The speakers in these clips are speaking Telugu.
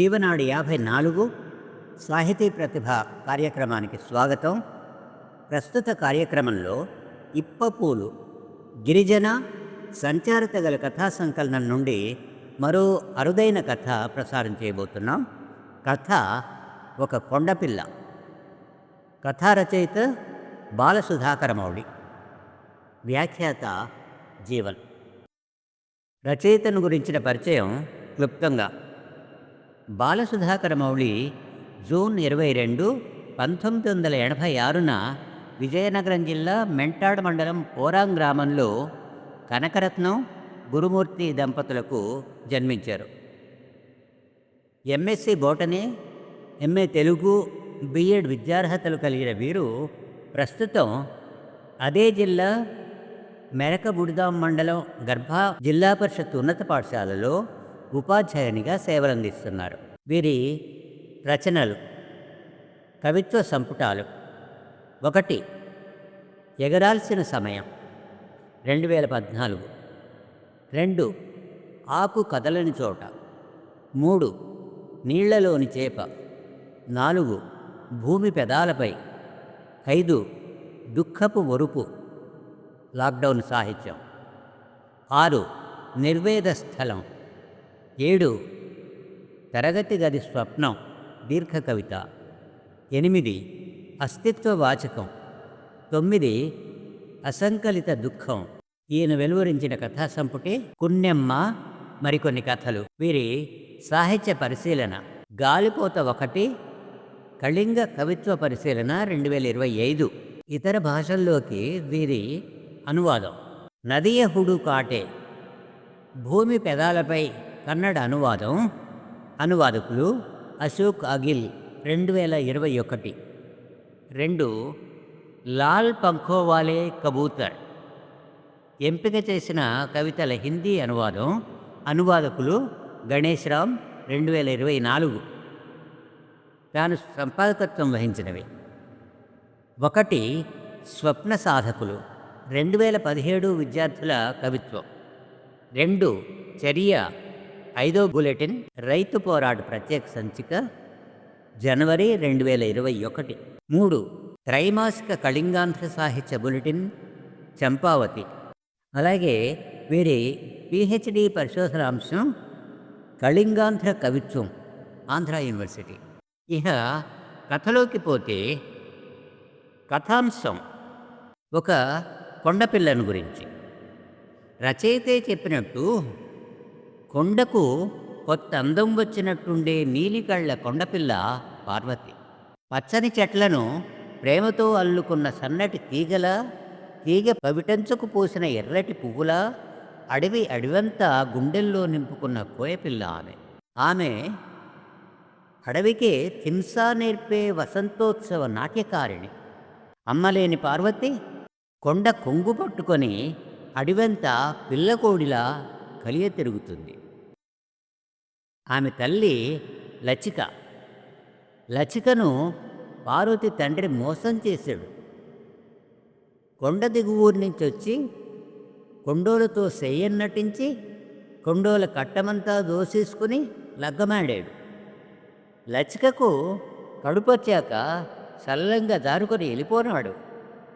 జీవనాడి యాభై నాలుగు సాహితీ ప్రతిభ కార్యక్రమానికి స్వాగతం. ప్రస్తుత కార్యక్రమంలో ఇప్పపూలు గిరిజన సంచారిత గల కథా సంకలనం నుండి మరో అరుదైన కథ ప్రసారం చేయబోతున్నాం. కథ ఒక కొండపిల్ల. కథా రచయిత బాలసుధాకరమౌళి వ్యాఖ్యాత జీవన్. రచయితను గురించిన పరిచయం క్లుప్తంగా. బాలసుధాకర మౌళి జూన్ ఇరవై రెండు పంతొమ్మిది వందల ఎనభై ఆరున విజయనగరం జిల్లా మెంటాడ్ మండలం పోరాంగ్ గ్రామంలో కనకరత్నం గురుమూర్తి దంపతులకు జన్మించారు. MSc botany MA Telugu BEd విద్యార్హతలు కలిగిన వీరు ప్రస్తుతం అదే జిల్లా మెరకబుడిదాం మండలం గర్భ జిల్లా పరిషత్ ఉన్నత పాఠశాలలో ఉపాధ్యాయునిగా సేవలందిస్తున్నారు. వీరి రచనలు కవిత్వ సంపుటాలు. ఒకటి ఎగరాల్సిన సమయం రెండు వేల పద్నాలుగు. రెండు ఆకు కదలని చోట. మూడు నీళ్ళలోని చేప. నాలుగు భూమి పెదాలపై. ఐదు దుఃఖపు ఒరుపు. లాక్డౌన్ సాహిత్యం. ఆరు నిర్వేద స్థలం. ఏడు తరగతి గది స్వప్నం దీర్ఘ కవిత. ఎనిమిది అస్తిత్వ వాచకం. తొమ్మిది అసంకలిత దుఃఖం. ఈయన వెలువరించిన కథా సంపుటి కున్నెమ్మ మరికొన్ని కథలు. వీరి సాహిత్య పరిశీలన. గాలిపోత ఒకటి కళింగ కవిత్వ పరిశీలన రెండు వేల ఇరవై ఐదు. ఇతర భాషల్లోకి వీరి అనువాదం. నదియ హుడు కాటే. భూమి పెదాలపై కన్నడ అనువాదం. అనువాదకులు అశోక్ అగిల్ రెండు వేల ఇరవై ఒకటి. రెండు లాల్ పంఖోవాలే కబూతర్. ఎంపిక చేసిన కవితల హిందీ అనువాదం అనువాదకులు గణేష్ రామ్ రెండు వేల ఇరవై నాలుగు. తాను సంపాదకత్వం వహించినవి. ఒకటి స్వప్న సాధకులు రెండు వేల పదిహేడు విద్యార్థుల కవిత్వం. రెండు చర్య ఐదో బులెటిన్ రైతు పోరాట ప్రత్యేక సంచిక జనవరి రెండు వేల ఇరవై ఒకటి. మూడు త్రైమాసిక కళింగాంధ్ర సాహిత్య బులెటిన్ చంపావతి. అలాగే వీరి పిహెచ్డి పరిశోధనాంశం కళింగాంధ్ర కవిత్వం ఆంధ్ర యూనివర్సిటీ. ఇక కథలోకి పోతే కథాంశం ఒక కొండపిల్లను గురించి. రచయితే చెప్పినట్టు కొండకు కొత్త అందం వచ్చినట్టుండే నీలికళ్ళ కొండపిల్ల పార్వతి. పచ్చని చెట్లను ప్రేమతో అల్లుకున్న సన్నటి తీగల తీగ పవిటంచుకు పోసిన ఎర్రటి పువ్వుల అడవి అడవంతా గుండెల్లో నింపుకున్న కోయపిల్ల ఆమె. ఆమె అడవికే హింసా నేర్పే వసంతోత్సవ నాట్యకారిణి. అమ్మలేని పార్వతి కొండ కొంగు పట్టుకొని అడివంతా పిల్లకోడిలా కలియ తిరుగుతుంది. ఆమె తల్లి లచిక. లచికను పార్వతి తండ్రి మోసం చేశాడు. కొండ దిగువూరి నుంచి వచ్చి కొండోలతో సెయ్యం నటించి కొండోల కట్టమంతా దోసేసుకుని లగ్గమాడాడు. లచికకు కడుపొచ్చాక సల్లంగా జారుకొని వెళ్ళిపోనాడు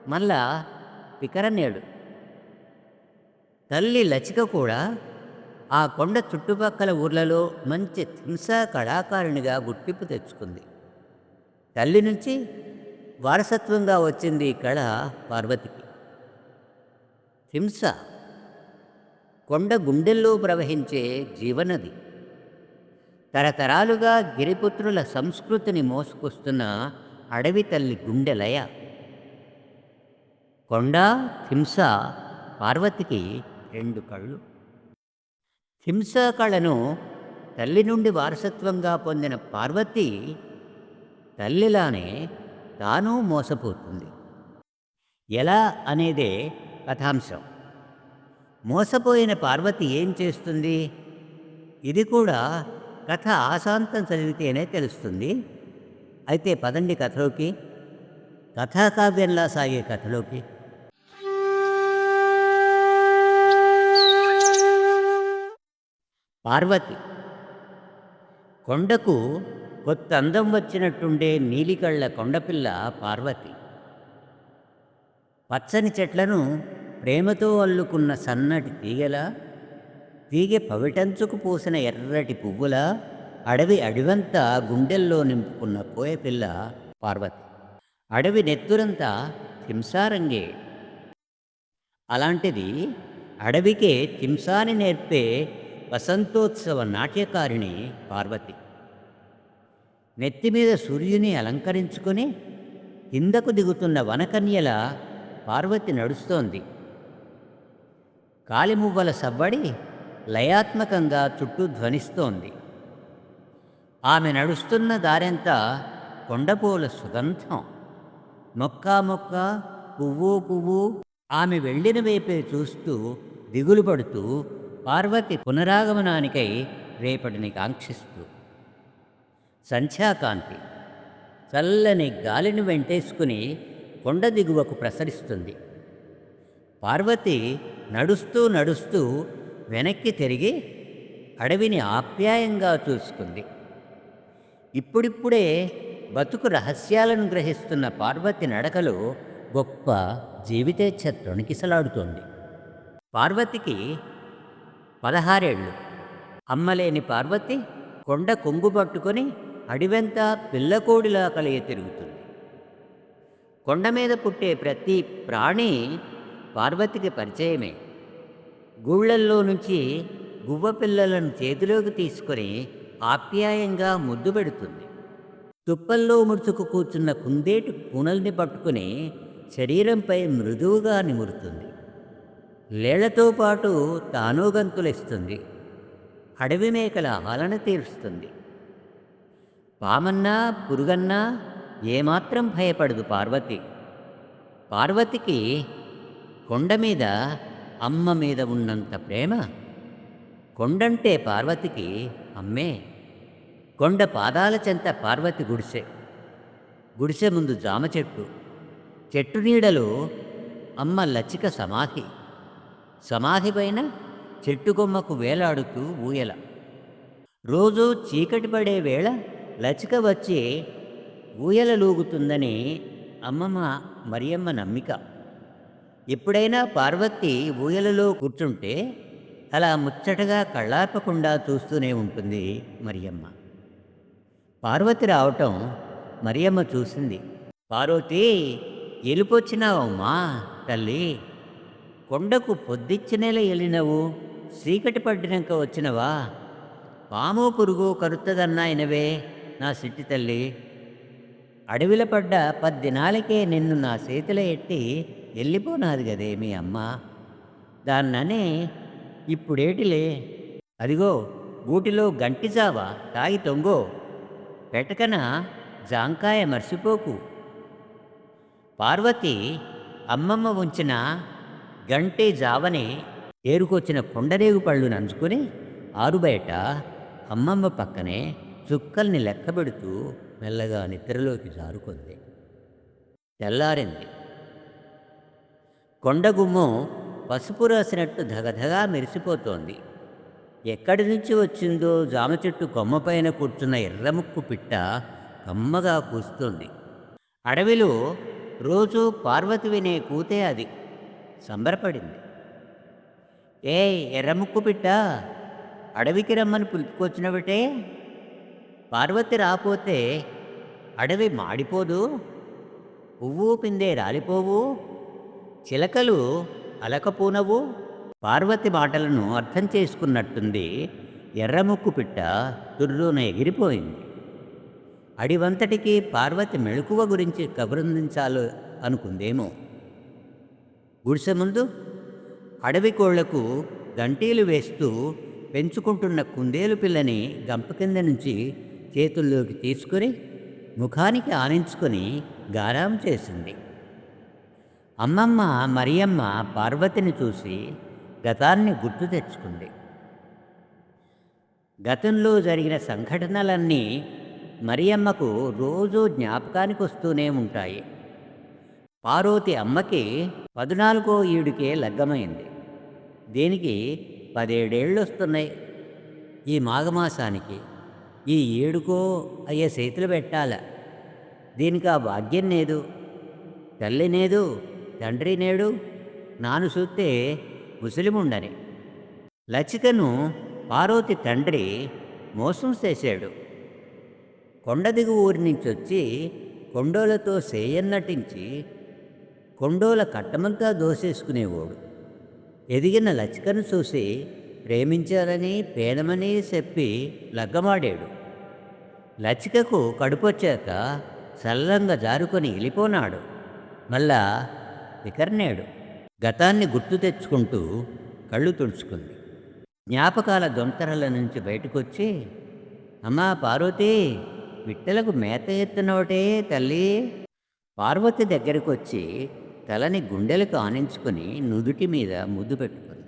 మళ్ళా పికరనేడు తల్లి లచిక కూడా ఆ కొండ చుట్టుపక్కల ఊర్లలో మంచి హింసా కళాకారునిగా గుర్తింపు తెచ్చుకుంది. తల్లి నుంచి వారసత్వంగా వచ్చింది ఈ కళ పార్వతికి. హింస కొండ గుండెల్లో ప్రవహించే జీవనది. తరతరాలుగా గిరిపుత్రుల సంస్కృతిని మోసుకొస్తున్న అడవి తల్లి గుండెలయ కొండ హింస పార్వతికి రెండు కళ్ళు. హింస కళను తల్లి నుండి వారసత్వంగా పొందిన పార్వతి తల్లిలానే తాను మోసపోతుంది. ఎలా అనేదే కథాంశం. మోసపోయిన పార్వతి ఏం చేస్తుంది? ఇది కూడా కథ ఆశాంతం చదివితేనే తెలుస్తుంది. అయితే పదండి కథలోకి. కథాకావ్యంలా సాగే కథలోకి. పార్వతి. కొండకు కొత్త అందం వచ్చినట్టుండే నీలికళ్ళ కొండపిల్ల పార్వతి. పచ్చని చెట్లను ప్రేమతో అల్లుకున్న సన్నటి తీగల తీగె పవిటంచుకు పూసిన ఎర్రటి పువ్వుల అడవి అడివంతా గుండెల్లో నింపుకున్న కోయపిల్ల పార్వతి. అడవి నెత్తురంతా హింసారంగే అలాంటిది అడవికే తింసాని నేర్పే వసంతోత్సవ నాట్యకారిణి పార్వతి. నెత్తి మీద సూర్యుని అలంకరించుకొని కిందకు దిగుతున్న వనకన్యల పార్వతి నడుస్తోంది. కాలిమువ్వల సవ్వడి లయాత్మకంగా చుట్టూ ధ్వనిస్తోంది. ఆమె నడుస్తున్న దారంతా కొండపూల సుగంధం. మొక్క మొక్క పువ్వు పువ్వు ఆమె వెళ్ళిన వైపే చూస్తూ దిగులు పడుతూ పార్వతి పునరాగమనానికై రేపటిని కాంక్షిస్తూ. సంధ్యాకాంతి. చల్లని గాలిని వెంటేసుకుని కొండ దిగువకు ప్రసరిస్తుంది. పార్వతి నడుస్తూ నడుస్తూ వెనక్కి తిరిగి అడవిని ఆప్యాయంగా చూసుకుంది ఇప్పుడిప్పుడే బతుకు రహస్యాలను గ్రహిస్తున్న పార్వతి నడకలు గొప్ప జీవితేచ్ఛ తొణికిసలాడుతోంది. పార్వతికి పదహారేళ్ళు. అమ్మలేని పార్వతి కొండ కొంగు పట్టుకొని అడివెంతా పిల్లకోడిలా కలిగి తిరుగుతుంది. కొండ మీద పుట్టే ప్రతి ప్రాణి పార్వతికి పరిచయమే. గూళ్ళల్లో నుంచి గువ్వ పిల్లలను చేతిలోకి తీసుకొని ఆప్యాయంగా ముద్దు పెడుతుంది. తుప్పల్లో ముడుచుకు కూర్చున్న కుందేటి కూనల్ని పట్టుకుని శరీరంపై మృదువుగా నిమురుతుంది. లేళ్ళతో పాటు తాను గంతులేస్తుంది. అడవి మేకల ఆలన తీరుస్తుంది. పామన్నా పురుగన్నా ఏమాత్రం భయపడదు పార్వతి. పార్వతికి కొండ మీద అమ్మ మీద ఉన్నంత ప్రేమ? కొండంటే పార్వతికి అమ్మే. కొండ పాదాల చెంత పార్వతి గుడిసె. గుడిసె ముందు జామ చెట్టు. చెట్టు నీడలో అమ్మ లచ్చిక సమాధి. సమాధి పైన చెట్టు కొమ్మకు వేలాడుతూ ఊయల. రోజు చీకటి పడే వేళ లచిక వచ్చి ఊయల లూగుతుందని అమ్మమ్మ మరియమ్మ నమ్మిక. ఎప్పుడైనా పార్వతి ఊయలలో కూర్చుంటే అలా ముచ్చటగా కళ్ళార్పకుండా చూస్తూనే ఉంటుంది మరియమ్మ. పార్వతి రావటం మరియమ్మ చూసింది. పార్వతి ఎలుపొచ్చినావమ్మా తల్లి! కొండకు పొద్దిచ్చినేల వెళ్ళినవు చీకటి పడ్డినాక వచ్చినవా? పాము పురుగు కరుత్తదన్నాయినవే నా సిట్టి తల్లి. అడవిల పడ్డ పద్దినాలకే నిన్ను నా చేతిలో ఎట్టి వెళ్ళిపోనాది గదే మీ అమ్మ. దాన్ననే ఇప్పుడేటిలే? అదిగో గూటిలో గంటిజావా తాగి తొంగో. పెటకన జాంకాయ మర్చిపోకు. పార్వతి అమ్మమ్మ ఉంచిన గంటే జావని ఏరుకొచ్చిన కొండరేగు పళ్ళు నంచుకుని ఆరుబయట అమ్మమ్మ పక్కనే చుక్కల్ని లెక్కబెడుతూ మెల్లగా నిద్రలోకి జారుకుంది. తెల్లారింది. కొండగుమ్మం పసుపు రాసినట్టు ధగధగా మెరిసిపోతోంది. ఎక్కడి నుంచి వచ్చిందో జామ చెట్టు కొమ్మపైన కూర్చున్న ఎర్రముక్కు పిట్ట కమ్మగా కూస్తుంది. అడవిలో రోజు పార్వతి వినే కూతే అది. సంబరపడింది. ఏ ఎర్రముక్కు పిట్ట అడవికి రమ్మని పిలుపుకొచ్చినవిటే పార్వతి రాపోతే అడవి మాడిపోదు పువ్వు పిందే రాలిపోవు చిలకలు అలకపోనవు పార్వతి మాటలను అర్థం చేసుకున్నట్టుంది ఎర్రముక్కు పిట్ట తుర్రున ఎగిరిపోయింది. అడివంతటికి పార్వతి మెళుకువ గురించి కబురందించాలో అనుకుందేమో. గుడిసె ముందు అడవి కోళ్ళకు గంటీలు వేస్తూ పెంచుకుంటున్న కుందేలు పిల్లని గంప కింద నుంచి చేతుల్లోకి తీసుకొని ముఖానికి ఆనించుకొని గారాం చేసింది. అమ్మమ్మ మరియమ్మ పార్వతిని చూసి గతాన్ని గుర్తు తెచ్చుకుంది. గతంలో జరిగిన సంఘటనలన్నీ మరియమ్మకు రోజూ జ్ఞాపకానికి వస్తూనే ఉంటాయి. పార్వతి అమ్మకి పద్నాలుగో ఈడుకే లగ్గమైంది. దీనికి పదేడేళ్ళు వస్తున్నాయి ఈ మాఘమాసానికి ఈ ఏడుకో అయ్యే చేతులు పెట్టాల. దీనికి ఆ భాగ్యం లేదు తల్లి నేదు తండ్రి నేడు నాను చూస్తే ముసలిముండని. లచికను పార్వతి తండ్రి మోసం చేశాడు. కొండ దిగు ఊరి నుంచి వచ్చి కొండోలతో సేయన్నటించి కొండోల కట్టమంతా దోసేసుకునేవాడు. ఎదిగిన లచికను చూసి ప్రేమించాలని పేదమని చెప్పి లగ్గమాడాడు. లచికకు కడుపొచ్చాక సల్లంగా జారుకొని వెళ్ళిపోనాడు. మళ్ళా వికర్ణాడు. గతాన్ని గుర్తు తెచ్చుకుంటూ కళ్ళు తుడుచుకుంది. జ్ఞాపకాల దొంతరల నుంచి బయటకొచ్చి అమ్మా పార్వతి విట్టలకు మేత ఎత్తినోటే తల్లి. పార్వతి దగ్గరికి వచ్చి తలని గుండెలకు ఆనించుకొని నుదుటి మీద ముద్దు పెట్టుకుంది.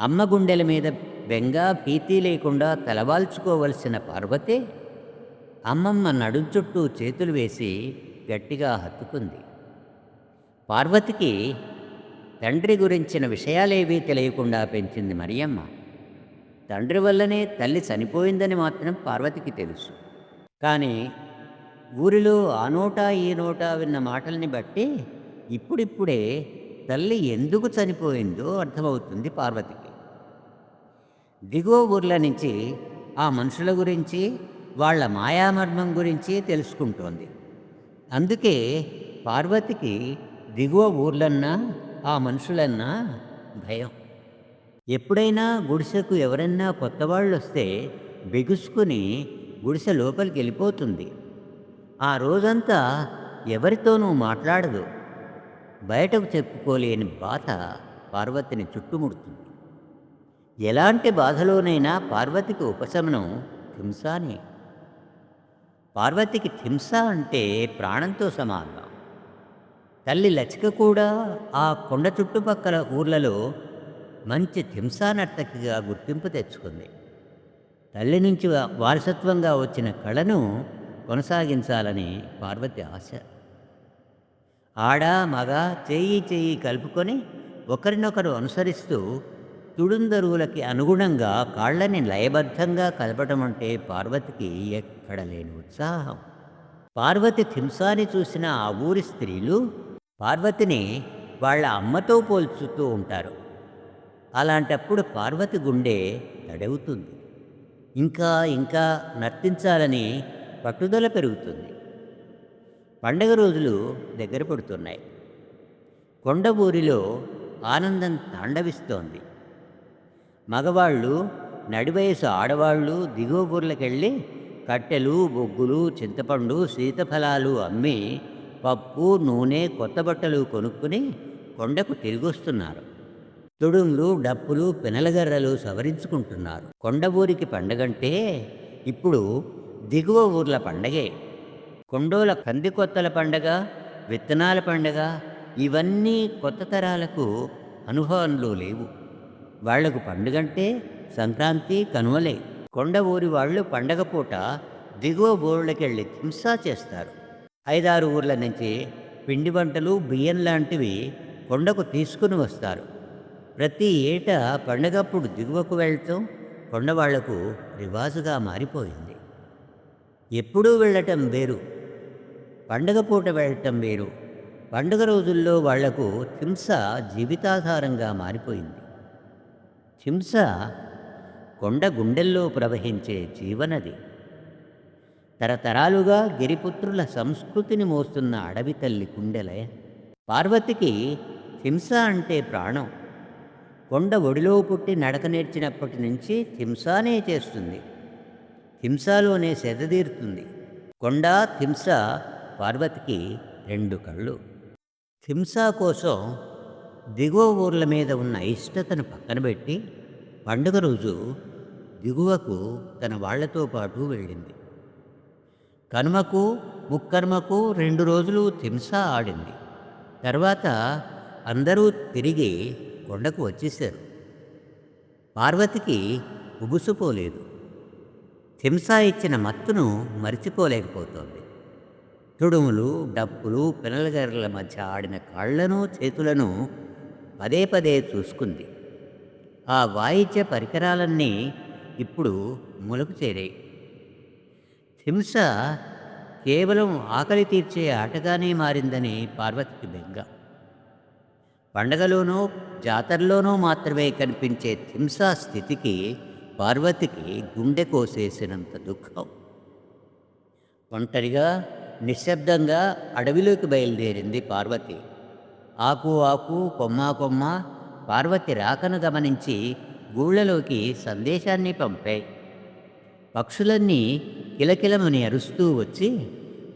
అమ్మ గుండెల మీద బెంగా భీతి లేకుండా తలవాల్చుకోవలసిన పార్వతే అమ్మమ్మ నడుం చుట్టూ చేతులు వేసి గట్టిగా హత్తుకుంది. పార్వతికి తండ్రి గురించిన విషయాలేవీ తెలియకుండా పెంచింది మరియమ్మ. తండ్రి వల్లనే తల్లి చనిపోయిందని మాత్రం పార్వతికి తెలుసు. కానీ ఊరిలో ఆ నోటా ఈ నోటా విన్న మాటల్ని బట్టి ఇప్పుడిప్పుడే తల్లి ఎందుకు చనిపోయిందో అర్థమవుతుంది పార్వతికి. దిగువ ఊర్ల నుంచి ఆ మనుషుల గురించి వాళ్ళ మాయామర్మం గురించి తెలుసుకుంటోంది. అందుకే పార్వతికి దిగువ ఊర్లన్నా ఆ మనుషులన్నా భయం. ఎప్పుడైనా గుడిసెకు ఎవరన్నా కొత్త వాళ్ళు వస్తే బిగుసుకుని గుడిసె లోపలికి వెళ్ళిపోతుంది ఆ రోజంతా ఎవరితోనూ మాట్లాడదు. బయటకు చెప్పుకోలేని బాధ పార్వతిని చుట్టుముడుతుంది. ఎలాంటి బాధలోనైనా పార్వతికి ఉపశమనం హింసానే. పార్వతికి హింస అంటే ప్రాణంతో సమానం. తల్లి లచిక కూడా ఆ కొండ చుట్టుపక్కల ఊర్లలో మంచి హింసానర్తకిగా గుర్తింపు తెచ్చుకుంది. తల్లి నుంచి వారసత్వంగా వచ్చిన కళను కొనసాగించాలని పార్వతి ఆశ. ఆడ మగ చేయి చేయి కలుపుకొని ఒకరినొకరు అనుసరిస్తూ తుడుందరువులకి అనుగుణంగా కాళ్ళని లయబద్ధంగా కలపడం అంటే పార్వతికి ఎక్కడ లేని ఉత్సాహం. పార్వతి థింసాని చూసిన ఆ ఊరి స్త్రీలు పార్వతిని వాళ్ళ అమ్మతో పోల్చుతూ ఉంటారు. అలాంటప్పుడు పార్వతి గుండె తడవుతుంది. ఇంకా ఇంకా నర్తించాలని పట్టుదల పెరుగుతుంది. పండగ రోజులు దగ్గర పడుతున్నాయి. కొండబూరిలో ఆనందం తాండవిస్తోంది. మగవాళ్ళు నడివయసు ఆడవాళ్ళు దిగువ ఊర్లకెళ్ళి కట్టెలు బొగ్గులు చింతపండు సీతఫలాలు అమ్మి పప్పు నూనె కొత్త బట్టలు కొనుక్కుని కొండకు తిరిగొస్తున్నారు. తుడుంగులు డప్పులు పెనలగర్రలు సవరించుకుంటున్నారు. కొండ ఊరికి పండగంటే ఇప్పుడు దిగువ ఊర్ల పండగే. కొండోల కందికొత్తల పండగ విత్తనాల పండగ ఇవన్నీ కొత్త తరాలకు అనుభవంలో లేవు. వాళ్ళకు పండుగంటే సంక్రాంతి కనుమలే. కొండ ఊరి వాళ్ళు పండగ పూట దిగువ ఊళ్ళకెళ్ళి హింసా చేస్తారు. ఐదారు ఊర్ల నుంచి పిండి వంటలు బియ్యం లాంటివి కొండకు తీసుకుని వస్తారు. ప్రతి ఏటా పండగప్పుడు దిగువకు వెళ్ళటం కొండవాళ్ళకు రివాజుగా మారిపోయింది. ఎప్పుడూ వెళ్ళటం వేరు. పండగ పూట వెళ్ళటం వేరు. పండుగ రోజుల్లో వాళ్ళకు హింస జీవితాధారంగా మారిపోయింది. హింస కొండ గుండెల్లో ప్రవహించే జీవనది. తరతరాలుగా గిరిపుత్రుల సంస్కృతిని మోస్తున్న అడవి తల్లి కుండెలే పార్వతికి హింస అంటే ప్రాణం. కొండ ఒడిలో పుట్టి నడక నేర్చినప్పటి నుంచి హింసానే చేస్తుంది. హింసలోనే సెదదీరుతుంది కొండ హింస పార్వతికి రెండు కళ్ళు. హింస కోసం దిగువ ఊర్ల మీద ఉన్న ఇష్టతను పక్కన పెట్టి పండుగ రోజు దిగువకు తన వాళ్ళతో పాటు వెళ్ళింది. కనుమకు ముక్కర్మకు రెండు రోజులు హింస ఆడింది. తర్వాత అందరూ తిరిగి కొండకు వచ్చేశారు. పార్వతికి ఉబుసుపోలేదు హింస ఇచ్చిన మత్తును మరిచిపోలేకపోతోంది. తుడుములు డప్పులు పిల్లలగర్ల మధ్య ఆడిన కాళ్ళను చేతులను పదే పదే చూసుకుంది. ఆ వాయిద్య పరికరాలన్నీ ఇప్పుడు ములకు చేరాయి. హింస కేవలం ఆకలి తీర్చే ఆటగానే మారిందని పార్వతికి బెంగ. పండగలోనో జాతరలోనో మాత్రమే కనిపించే హింసా స్థితికి పార్వతికి గుండె కోసేసినంత దుఃఖం. ఒంటరిగా నిశ్శబ్దంగా అడవిలోకి బయలుదేరింది పార్వతి. ఆకు ఆకు కొమ్మ కొమ్మ పార్వతి రాకను గమనించి గూళ్ళలోకి సందేశాన్ని పంపాయి. పక్షులన్నీ కిలకిలమని అరుస్తూ వచ్చి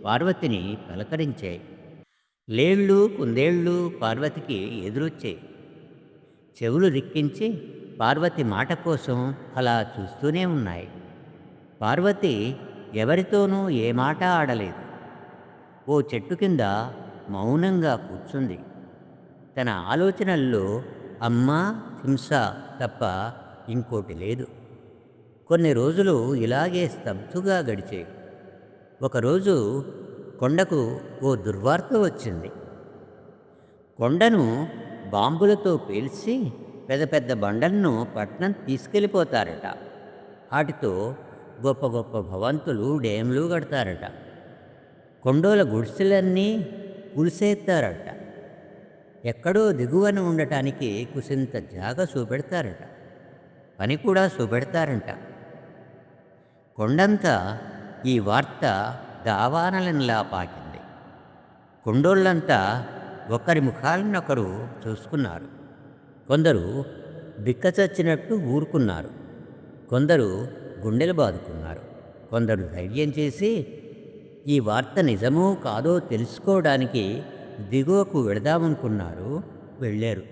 పార్వతిని పలకరించాయి. లేళ్ళు కుందేళ్ళు పార్వతికి ఎదురొచ్చాయి. చెవులు రిక్కించి పార్వతి మాట కోసం అలా చూస్తూనే ఉన్నాయి. పార్వతి ఎవరితోనూ ఏ మాట ఆడలేదు. ఓ చెట్టు కింద మౌనంగా కూర్చుంది. తన ఆలోచనల్లో అమ్మ హింస తప్ప ఇంకోటి లేదు. కొన్ని రోజులు ఇలాగే స్తబ్దుగా గడిచాయి. ఒకరోజు కొండకు ఓ దుర్వార్త వచ్చింది. కొండను బాంబులతో పేల్చి పెద్ద పెద్ద బండలను పట్నం తీసుకెళ్ళిపోతారట. వాటితో గొప్ప గొప్ప భవంతులు డ్యామ్లు కడతారట. కొండోల గుడిసెలన్నీ కులిసేస్తారట ఎక్కడో దిగువన ఉండటానికి కుసింత జాగ చూపెడతారట. పని కూడా చూపెడతారంట. కొండంతా ఈ వార్త దావానలనిలా పాకింది. కొండోళ్ళంతా ఒకరి ముఖాలనొకరు చూసుకున్నారు. కొందరు బిక్కచచ్చినట్టు ఊరుకున్నారు. కొందరు గుండెలు బాదుకున్నారు. కొందరు ధైర్యం చేసి ఈ వార్త నిజమో కాదో తెలుసుకోవడానికి దిగువకు వెళదామనుకున్నారు వెళ్ళారు.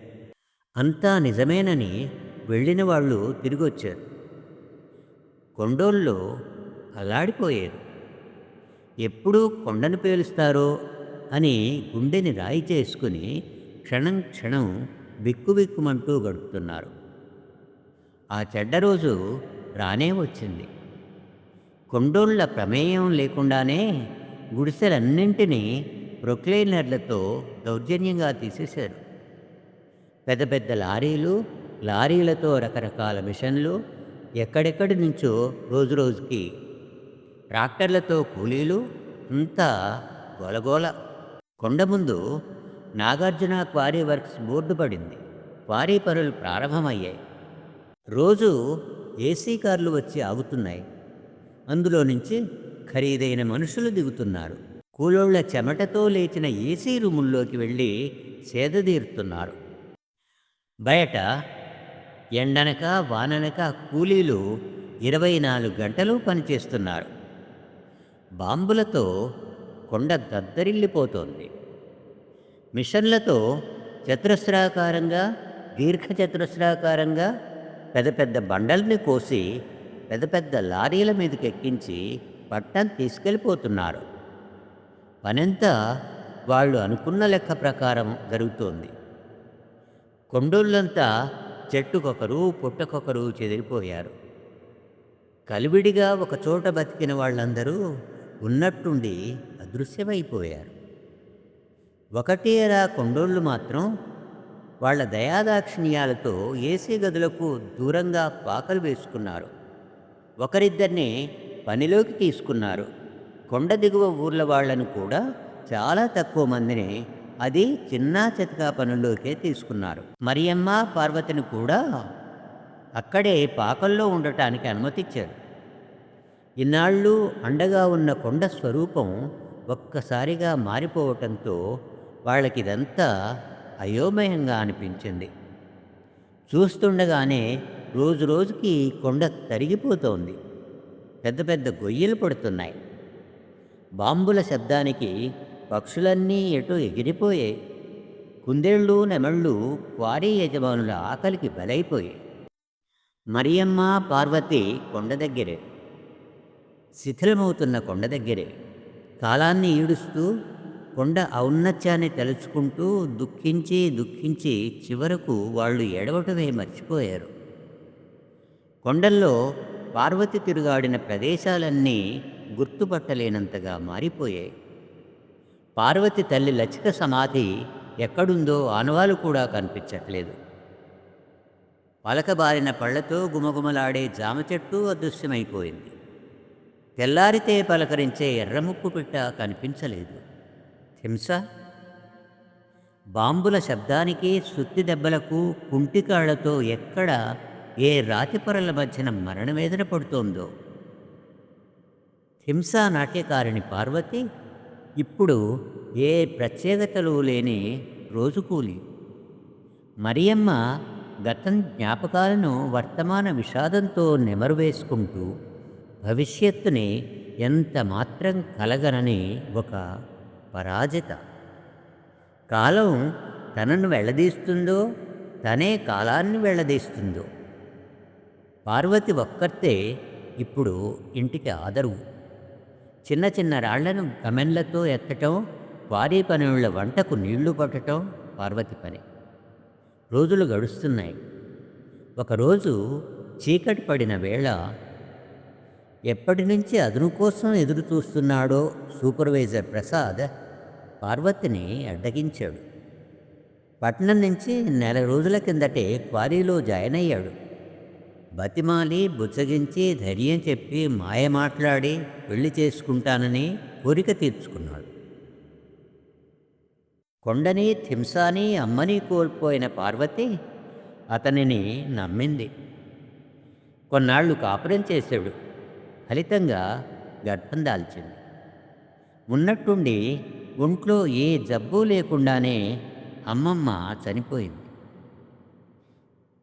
అంతా నిజమేనని వెళ్ళిన వాళ్ళు తిరిగి వచ్చారు కొండోళ్ళు అలాడిపోయారు ఎప్పుడు కొండను పేలుస్తారో అని గుండెని రాయి చేసుకుని క్షణం క్షణం బిక్కుబిక్కుమంటూ గడుపుతున్నారు. ఆ చెడ్డ రోజు రానే వచ్చింది. కొండోళ్ళ ప్రమేయం లేకుండానే గుడిసెలన్నింటినీ ప్రొక్లైనర్లతో దౌర్జన్యంగా తీసేశారు. పెద్ద పెద్ద లారీలు లారీలతో రకరకాల మిషన్లు ఎక్కడెక్కడి నుంచో రోజు రోజుకి ట్రాక్టర్లతో కూలీలు అంతా గోలగోల. కొండ ముందు నాగార్జున క్వారీ వర్క్స్ బోర్డు పడింది. క్వారీ పనులు ప్రారంభమయ్యాయి. రోజు ఏసీ కార్లు వచ్చి ఆగుతున్నాయి. అందులో నుంచి ఖరీదైన మనుషులు దిగుతున్నారు. కూలోళ్ళ చెమటతో లేచిన ఏసీ రూముల్లోకి వెళ్ళి సేదదీరుతున్నారు బయట ఎండనక వాననక కూలీలు ఇరవై నాలుగు గంటలు పనిచేస్తున్నారు. బాంబులతో కొండ దద్దరిల్లిపోతోంది. మిషన్లతో చతురస్రాకారంగా దీర్ఘచతురస్రాకారంగా పెద్ద పెద్ద బండల్ని కోసి పెద్ద పెద్ద లారీల మీదకి ఎక్కించి పట్టం తీసుకెళ్ళిపోతున్నారు. పనంతా వాళ్ళు అనుకున్న లెక్క ప్రకారం జరుగుతోంది. కొండోళ్ళంతా చెట్టుకొకరు పుట్టకొకరు చెదిరిపోయారు. కలివిడిగా ఒక చోట బతికిన వాళ్ళందరూ ఉన్నట్టుండి అదృశ్యమైపోయారు. ఒకటేరా కొండోళ్ళు మాత్రం వాళ్ళ దయాదాక్షిణ్యాలతో ఏసీ గదులకు దూరంగా పాకలు వేసుకున్నారు. ఒకరిద్దరిని పనిలోకి తీసుకున్నారు. కొండ దిగువ ఊర్ల వాళ్ళను కూడా చాలా తక్కువ మందిని అది చిన్న చితకా పనుల్లోకే తీసుకున్నారు. మరియమ్మ పార్వతిని కూడా అక్కడే పాకల్లో ఉండటానికి అనుమతిచ్చారు. ఇన్నాళ్ళు అండగా ఉన్న కొండ స్వరూపం ఒక్కసారిగా మారిపోవటంతో వాళ్ళకిదంతా అయోమయంగా అనిపించింది. చూస్తుండగానే రోజు రోజుకి కొండ తరిగిపోతోంది. పెద్ద పెద్ద గొయ్యలు పడుతున్నాయి. బాంబుల శబ్దానికి పక్షులన్నీ ఎటో ఎగిరిపోయాయి. కుందేళ్ళు నెమళ్ళు క్వారీ యజమానుల ఆకలికి బలైపోయాయి. మరియమ్మ పార్వతి కొండ దగ్గరే. శిథిలమవుతున్న కొండ దగ్గరే. కాలాన్ని ఈడుస్తూ కొండ ఔన్నత్యాన్ని తలుచుకుంటూ దుఃఖించి దుఃఖించి చివరకు వాళ్ళు ఎడవటమే మర్చిపోయారు. కొండల్లో పార్వతి తిరుగాడిన ప్రదేశాలన్నీ గుర్తుపట్టలేనంతగా మారిపోయాయి. పార్వతి తల్లి లచిత సమాధి ఎక్కడుందో ఆనవాలు కూడా కనిపించట్లేదు. పలకబారిన పళ్ళతో గుమగుమలాడే జామ చెట్టు అదృశ్యమైపోయింది. తెల్లారితే పలకరించే ఎర్రముక్కు పిట్ట కనిపించలేదు. హింస? బాంబుల శబ్దానికి సుత్తి దెబ్బలకు కుంటికాళ్ళతో ఎక్కడ ఏ రాతి పొరల మధ్యన మరణవేదన పడుతోందో. హింసా నాట్యకారిణి పార్వతి ఇప్పుడు ఏ ప్రత్యేకతలు లేని రోజుకూలి మరియమ్మ గతం జ్ఞాపకాలను వర్తమాన విషాదంతో నెమరువేసుకుంటూ భవిష్యత్తుని ఎంత మాత్రం కలగనని ఒక పరాజిత. కాలం తనను వెళ్ళదీస్తుందో తనే కాలాన్ని వెళ్ళదీస్తుందో పార్వతి ఒక్కర్తే ఇప్పుడు ఇంటికి ఆదరువు చిన్న చిన్న రాళ్ళను గమెన్లతో ఎత్తటం వారీ పనుల వంటకు నీళ్ళు పట్టటం పార్వతి పని. రోజులు గడుస్తున్నాయి. ఒకరోజు చీకటి పడిన వేళ ఎప్పటి నుంచి అదును కోసం ఎదురు చూస్తున్నాడో సూపర్వైజర్ ప్రసాద్ పార్వతిని అడ్డగించాడు. పట్నం నుంచి నెల రోజుల కిందటే క్వారీలో జాయిన్ అయ్యాడు బతిమాలి బుచ్చగించి ధైర్యం చెప్పి మాయ మాట్లాడి పెళ్ళి చేసుకుంటానని కోరిక తీర్చుకున్నాడు. కొండని థింసాని అమ్మని కోల్పోయిన పార్వతి అతనిని నమ్మింది. కొన్నాళ్ళు కాపురం చేశాడు. ఫలితంగా గర్భం దాల్చింది. ఉన్నట్టుండి ఒంట్లో ఏ జబ్బు లేకుండానే అమ్మమ్మ చనిపోయింది.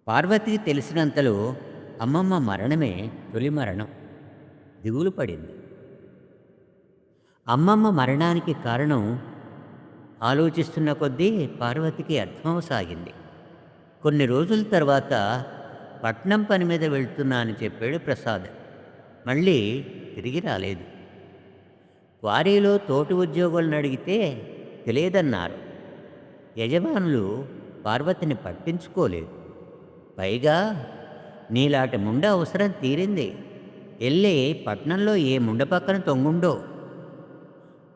పార్వతికి తెలిసినంతలో అమ్మమ్మ మరణమే తొలి మరణం. దిగులు పడింది. అమ్మమ్మ మరణానికి కారణం ఆలోచిస్తున్న కొద్దీ పార్వతికి అర్థమవసాగింది కొన్ని రోజుల తర్వాత పట్నం పని మీద వెళ్తున్నా అని చెప్పాడు ప్రసాద్. మళ్ళీ తిరిగి రాలేదు. క్వారీలో తోటి ఉద్యోగులను అడిగితే తెలియదన్నారు. యజమానులు పార్వతిని పట్టించుకోలేదు. పైగా నీలాటి ముండ అవసరం తీరింది. వెళ్ళి పట్నంలో ఏ ముండ పక్కన తొంగుండో.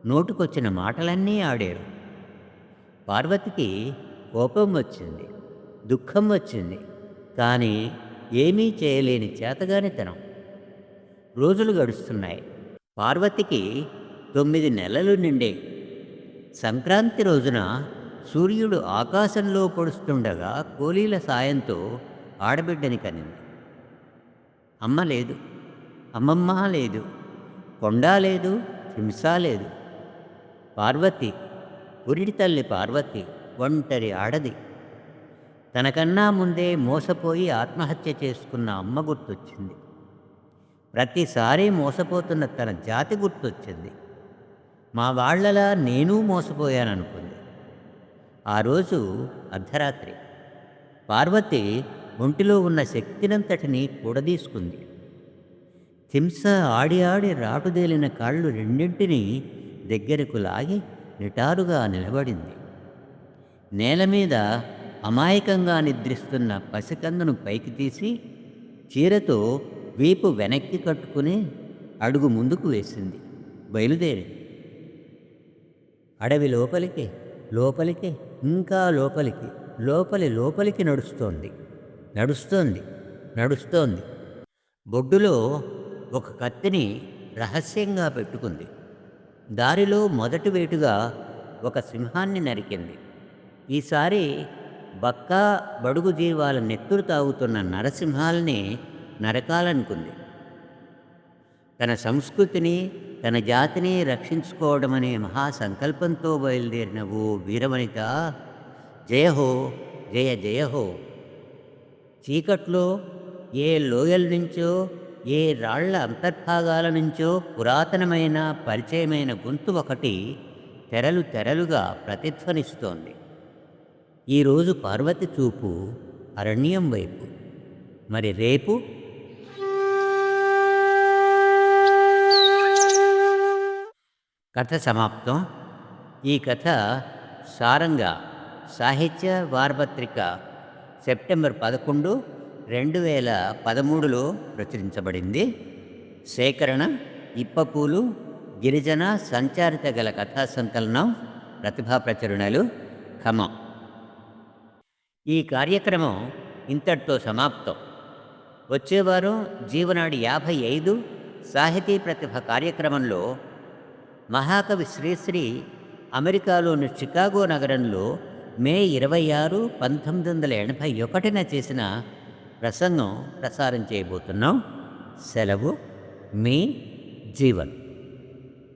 నోటుకొచ్చిన మాటలన్నీ ఆడారు. పార్వతికి కోపం వచ్చింది దుఃఖం వచ్చింది. కానీ ఏమీ చేయలేని చేతగానితనం. రోజులు గడుస్తున్నాయి. పార్వతికి తొమ్మిది నెలలు నిండే. సంక్రాంతి రోజున సూర్యుడు ఆకాశంలో పొడుస్తుండగా కూలీల సాయంతో ఆడబిడ్డని కనింది. అమ్మ లేదు అమ్మమ్మ లేదు కొండ లేదు హింస లేదు. పార్వతి పురిటి తల్లి పార్వతి ఒంటరి ఆడది. తనకన్నా ముందే మోసపోయి ఆత్మహత్య చేసుకున్న అమ్మ గుర్తొచ్చింది. ప్రతిసారి మోసపోతున్న తన జాతి గుర్తొచ్చింది. మా వాళ్ళలా నేను మోసపోయాననుకుంది. ఆ రోజు అర్ధరాత్రి. పార్వతి ఒంటిలో ఉన్న శక్తినంతటిని కూడదీసుకుంది. హింస ఆడి ఆడి రాటుదేలిన కాళ్ళు రెండింటినీ దగ్గరకు లాగి నిటారుగా నిలబడింది. నేల మీద అమాయకంగా నిద్రిస్తున్న పసికందును పైకి తీసి చీరతో వీపు వెనక్కి కట్టుకుని అడుగు ముందుకు వేసింది. బయలుదేరింది అడవి లోపలికి లోపలికి ఇంకా లోపలికి లోపలి లోపలికి నడుస్తోంది. నడుస్తోంది నడుస్తోంది. బొడ్డులో ఒక కత్తిని రహస్యంగా పెట్టుకుంది. దారిలో మొదటి వేటుగా ఒక సింహాన్ని నరికింది. ఈసారి బక్కా బడుగు జీవాల నెత్తురు తాగుతున్న నరసింహాల్ని నరకాలనుకుంది. తన సంస్కృతిని తన జాతిని రక్షించుకోవడమనే మహాసంకల్పంతో బయలుదేరిన ఓ వీరవనిత జయహో జయ జయహో చీకట్లో ఏ లోయల నుంచో ఏ రాళ్ళ అంతర్భాగాల నుంచో పురాతనమైన పరిచయమైన గొంతు ఒకటి తెరలు తెరలుగా ప్రతిధ్వనిస్తోంది. ఈరోజు పార్వతి చూపు అరణ్యం వైపు. మరి రేపు? కథ సమాప్తం. ఈ కథ సారంగా సాహిత్య వారపత్రిక సెప్టెంబర్ పదకొండు రెండు వేల పదమూడులో ప్రచురించబడింది. సేకరణ ఇప్పపూలు గిరిజన సంచారిత గల కథా సంకలనం ప్రతిభా ప్రచురణలు ఖమం ఈ కార్యక్రమం ఇంతటితో సమాప్తం. వచ్చే వారం జీవనాడి యాభై ఐదు సాహితీ ప్రతిభ కార్యక్రమంలో మహాకవి శ్రీశ్రీ అమెరికాలోని చికాగో నగరంలో మే ఇరవై ఆరు పంతొమ్మిది వందల ఎనభై ఒకటిన చేసిన ప్రసంగం ప్రసారం చేయబోతున్నాం. సెలవు మీ జీవన్.